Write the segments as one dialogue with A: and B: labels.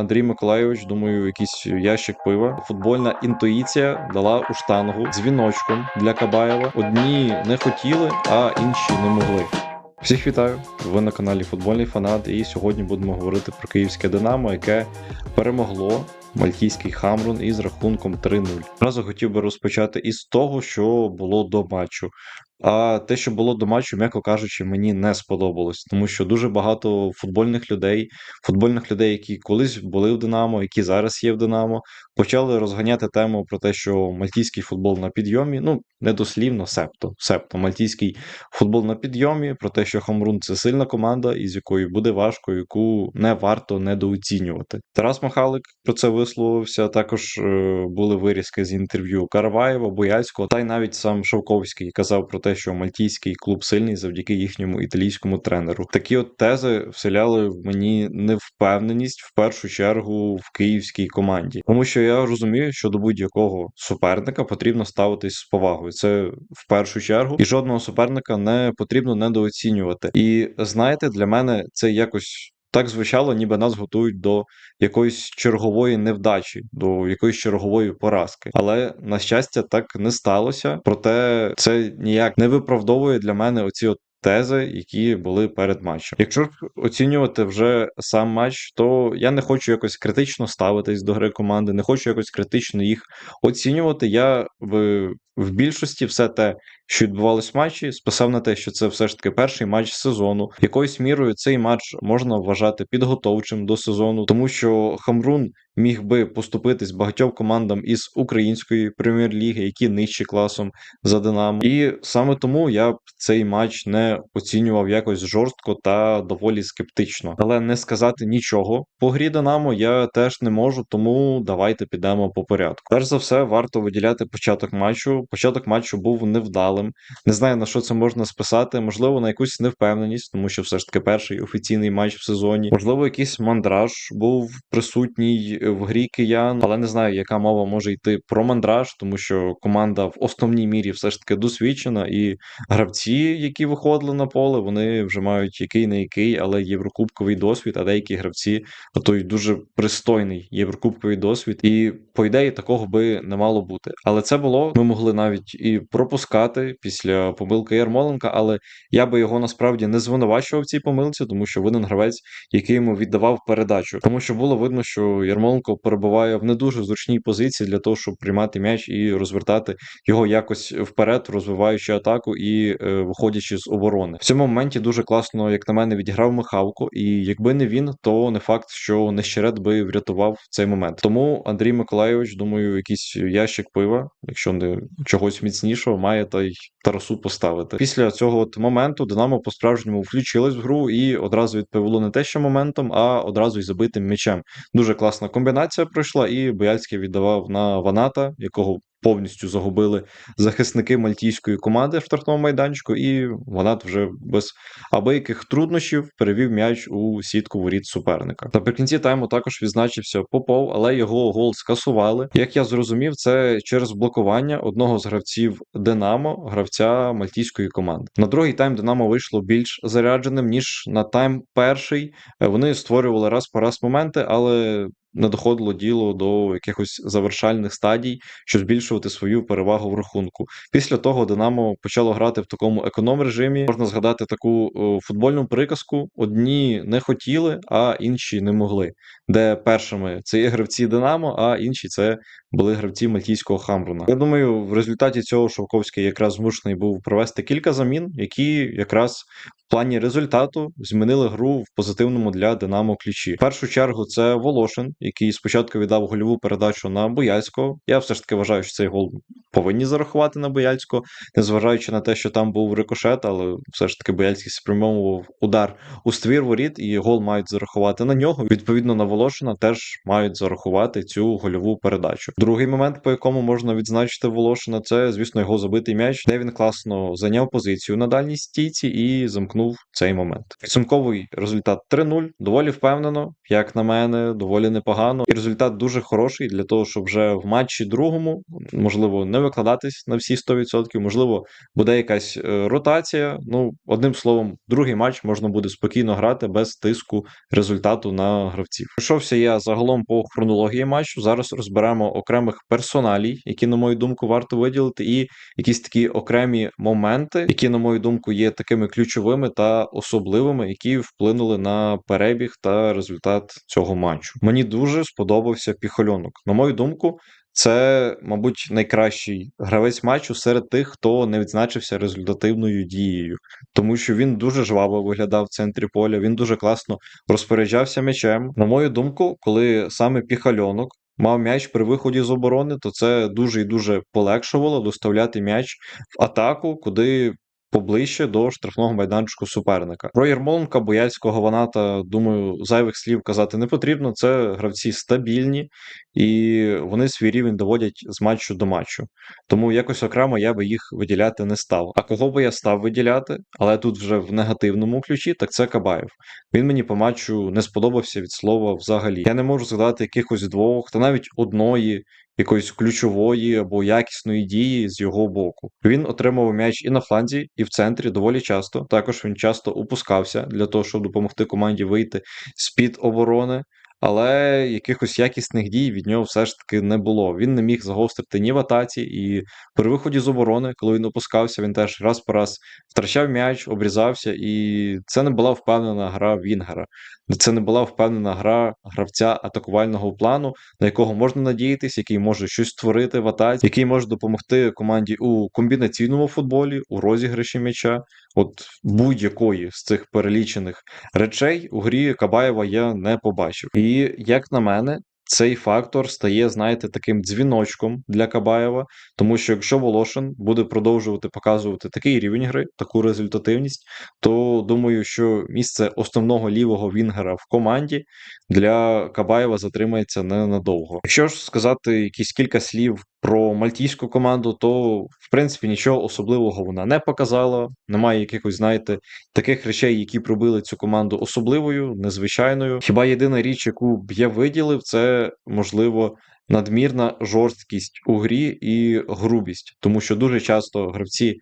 A: Андрій Миколайович, думаю, якийсь ящик пива. Футбольна інтуїція дала у штангу дзвіночком для Кабаєва. Одні не хотіли, а інші не могли. Всіх вітаю! Ви на каналі Футбольний Фанат, і сьогодні будемо говорити про київське Динамо, яке перемогло мальтійський Хамрун із рахунком 3-0. Одразу хотів би розпочати із того, що було до матчу. А те, що було до матчу, м'яко кажучи, мені не сподобалось, тому що дуже багато футбольних людей, футбольних людей, які колись були в Динамо, які зараз є в Динамо, почали розганяти тему про те, що мальтійський футбол на підйомі. Ну недослівно, септо, септо, мальтійський футбол на підйомі, про те, що Хамрун це сильна команда, із якою буде важко, яку не варто недооцінювати. Тарас Махалик про це висловився. Також е, були вирізки з інтерв'ю Караваєва, Бояцького, та й навіть сам Шовковський казав про те, що мальтійський клуб сильний завдяки їхньому італійському тренеру. Такі от тези вселяли в мені невпевненість в першу чергу в київській команді, тому що я розумію, що до будь-якого суперника потрібно ставитись з повагою. Це в першу чергу, і жодного суперника не потрібно недооцінювати. І знаєте, для мене це якось. Так звучало, ніби нас готують до якоїсь чергової невдачі, до якоїсь чергової поразки. Але на щастя, так не сталося. Проте це ніяк не виправдовує для мене оці от тези, які були перед матчем. Якщо оцінювати вже сам матч, то я не хочу якось критично ставитись до гри команди, не хочу якось критично їх оцінювати. Я в, в більшості все те, що відбувалось в матчі, списав на те, що це все ж таки перший матч сезону. Якоюсь мірою цей матч можна вважати підготовчим до сезону, тому що Хамрун міг би поступитись багатьом командам із української прем'єр-ліги, які нижчі класом за Динамо. І саме тому я б цей матч не оцінював якось жорстко та доволі скептично. Але не сказати нічого по грі Динамо я теж не можу, тому давайте підемо по порядку. Перш за все, варто виділяти початок матчу. Початок матчу був невдалим. Не знаю на що це можна списати. Можливо, на якусь невпевненість, тому що все ж таки перший офіційний матч в сезоні. Можливо, якийсь мандраж був присутній в грі киян, але не знаю, яка мова може йти про мандраж, тому що команда в основній мірі все ж таки досвідчена, і гравці, які виходили на поле, вони вже мають який не який, але єврокубковий досвід, а деякі гравці а то й дуже пристойний єврокубковий досвід. І по ідеї такого би не мало бути. Але це було. Ми могли навіть і пропускати після помилки Ярмоленка, але я би його насправді не звинувачував в цій помилці, тому що винен гравець, який йому віддавав передачу, тому що було видно, що Ярмоленко перебуває в не дуже зручній позиції для того, щоб приймати м'яч і розвертати його якось вперед, розвиваючи атаку і е, виходячи з оборони. В цьому моменті дуже класно, як на мене, відіграв Михалко, і якби не він, то не факт, що Нещерет би врятував цей момент. Тому Андрій Миколайович, думаю, якийсь ящик пива, якщо не чогось міцнішого, має та й Тарасу поставити. Після цього от моменту Динамо по-справжньому включилось в гру і одразу відповіло не те, що моментом, а одразу й забитим м'ячем. Дуже класна комбінація пройшла, і Бояльський віддавав на Ваната, якого повністю загубили захисники мальтійської команди в штрафному майданчику, і Ванат вже без абияких труднощів перевів м'яч у сітку воріт суперника. Наприкінці тайму також відзначився Попов, але його гол скасували. Як я зрозумів, це через блокування одного з гравців Динамо, гравця мальтійської команди. На другий тайм Динамо вийшло більш зарядженим ніж на тайм перший. Вони створювали раз по раз моменти, але не доходило діло до якихось завершальних стадій, щоб збільшувати свою перевагу в рахунку. Після того Динамо почало грати в такому економ режимі. Можна згадати таку футбольну приказку: одні не хотіли, а інші не могли. Де першими це є гравці Динамо, а інші це були гравці мальтійського Хамруна. Я думаю, в результаті цього Шовковський якраз змушений був провести кілька замін, які якраз плані результату змінили гру в позитивному для Динамо ключі. В першу чергу це Волошин, який спочатку віддав гольову передачу на Бояльського. Я все ж таки вважаю, що цей гол повинні зарахувати на Бояльського, незважаючи на те, що там був рикошет, але все ж таки Бояльський спрямовував удар у ствір воріт, і гол мають зарахувати на нього. Відповідно на Волошина теж мають зарахувати цю гольову передачу. Другий момент, по якому можна відзначити Волошина, це звісно його забитий м'яч, де він класно зайняв позицію на дальній стійці і замкнув проштовхнув цей момент. Підсумковий результат 3-0. Доволі впевнено, як на мене, доволі непогано. І результат дуже хороший для того, щоб вже в матчі другому можливо не викладатись на всі 100%, можливо, буде якась е, ротація. Ну, одним словом, другий матч можна буде спокійно грати без тиску результату на гравців. Пройшовся я загалом по хронології матчу. Зараз розберемо окремих персоналій, які, на мою думку, варто виділити, і якісь такі окремі моменти, які, на мою думку, є такими ключовими та особливими, які вплинули на перебіг та результат цього матчу. Мені дуже сподобався піхольонок. На мою думку, це, мабуть, найкращий гравець матчу серед тих, хто не відзначився результативною дією, тому що він дуже жваво виглядав в центрі поля. Він дуже класно розпоряджався м'ячем. На мою думку, коли саме піхальонок мав м'яч при виході з оборони, то це дуже і дуже полегшувало доставляти м'яч в атаку, куди. Поближче до штрафного майданчику суперника. Про Ярмоленка, Бояльського, Ваната, думаю, зайвих слів казати не потрібно. Це гравці стабільні і вони свій рівень доводять з матчу до матчу. Тому якось окремо я би їх виділяти не став. А кого би я став виділяти, але тут вже в негативному ключі, так це Кабаєв. Він мені по матчу не сподобався від слова взагалі. Я не можу згадати якихось двох, та навіть одної. Якоїсь ключової або якісної дії з його боку. Він отримував м'яч і на фланзі, і в центрі доволі часто. Також він часто опускався для того, щоб допомогти команді вийти з-під оборони але якихось якісних дій від нього все ж таки не було. Він не міг загострити ні в атаці, і при виході з оборони, коли він опускався, він теж раз по раз втрачав м'яч, обрізався, і це не була впевнена гра Вінгера. Це не була впевнена гра гравця атакувального плану, на якого можна надіятися, який може щось створити в атаці, який може допомогти команді у комбінаційному футболі, у розіграші м'яча. От будь-якої з цих перелічених речей у грі Кабаєва я не побачив. І як на мене, цей фактор стає, знаєте, таким дзвіночком для Кабаєва, тому що якщо Волошин буде продовжувати показувати такий рівень гри, таку результативність, то думаю, що місце основного лівого Вінгера в команді для Кабаєва затримається ненадовго. Якщо ж сказати якісь кілька слів про мальтійську команду, то в принципі нічого особливого вона не показала. Немає якихось, знаєте, таких речей, які пробили цю команду особливою, незвичайною. Хіба єдина річ, яку б я виділив, це можливо надмірна жорсткість у грі і грубість, тому що дуже часто гравці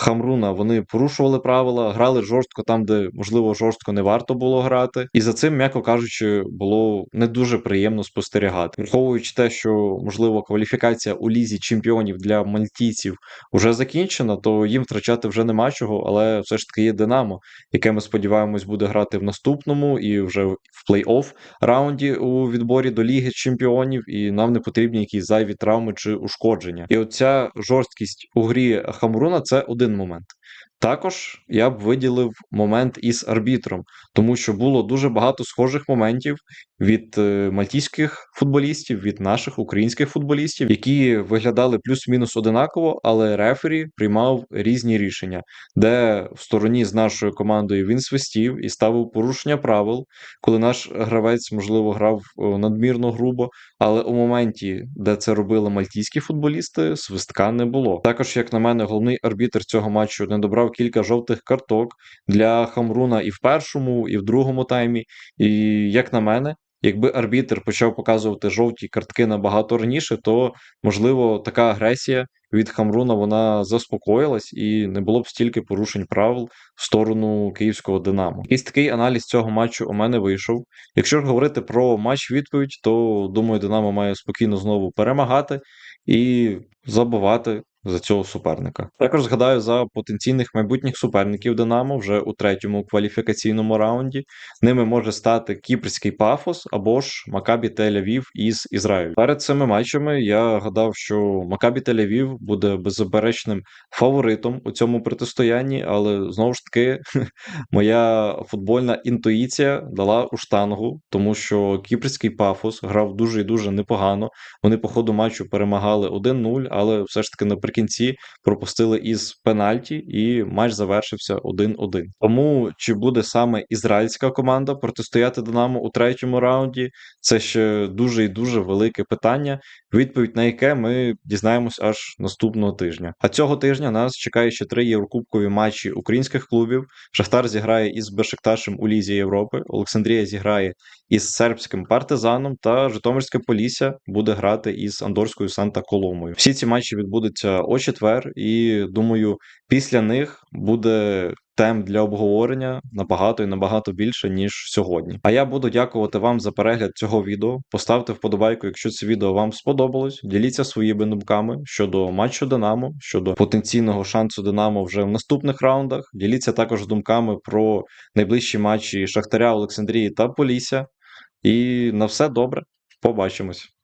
A: Хамруна. Вони порушували правила, грали жорстко там, де можливо жорстко не варто було грати, і за цим, м'яко кажучи, було не дуже приємно спостерігати, враховуючи те, що можливо кваліфікація у лізі чемпіонів для мальтійців вже закінчена, то їм втрачати вже нема чого, але все ж таки є Динамо, яке ми сподіваємось буде грати в наступному і вже в плей-офф раунді у відборі до Ліги Чемпіонів, і нам не потрібні якісь зайві травми чи ушкодження. І оця жорсткість у грі Хамруна це один момент. Також я б виділив момент із арбітром, тому що було дуже багато схожих моментів від е, мальтійських футболістів, від наших українських футболістів, які виглядали плюс-мінус одинаково, але рефері приймав різні рішення, де в стороні з нашою командою він свистів і ставив порушення правил, коли наш гравець, можливо, грав надмірно грубо. Але у моменті, де це робили мальтійські футболісти, свистка не було. Також, як на мене, головний арбітр цього матчу не добрав кілька жовтих карток для Хамруна і в першому, і в другому таймі. І як на мене, якби арбітр почав показувати жовті картки набагато раніше, то можливо така агресія від Хамруна вона заспокоїлась і не було б стільки порушень правил в сторону київського Динамо. Якийсь такий аналіз цього матчу у мене вийшов. Якщо ж говорити про матч відповідь, то думаю, Динамо має спокійно знову перемагати і забувати за цього суперника. Також згадаю за потенційних майбутніх суперників Динамо вже у третьому кваліфікаційному раунді. Ними може стати Кіпрський Пафос або ж Макабі Тель-Авів із Ізраїлю. Перед цими матчами я гадав, що Макабі Тель-Авів буде беззаперечним фаворитом у цьому протистоянні, але знову ж таки моя футбольна інтуїція дала у штангу, тому що Кіпрський Пафос грав дуже і дуже непогано. Вони по ходу матчу перемагали 1-0, але все ж таки наприкінці наприкінці пропустили із пенальті, і матч завершився 1-1. Тому чи буде саме ізраїльська команда протистояти Динамо у третьому раунді? Це ще дуже і дуже велике питання, відповідь на яке ми дізнаємось аж наступного тижня. А цього тижня нас чекає ще три єврокубкові матчі українських клубів. Шахтар зіграє із Бешикташем у Лізі Європи. Олександрія зіграє із сербським партизаном, та Житомирське Полісся буде грати із Андорською Санта Коломою. Всі ці матчі відбудуться о четвер, і думаю, після них буде тем для обговорення набагато і набагато більше ніж сьогодні. А я буду дякувати вам за перегляд цього відео. Поставте вподобайку, якщо це відео вам сподобалось. Діліться своїми думками щодо матчу Динамо, щодо потенційного шансу Динамо вже в наступних раундах. Діліться також думками про найближчі матчі Шахтаря, Олександрії та Полісся. І на все добре. Побачимось.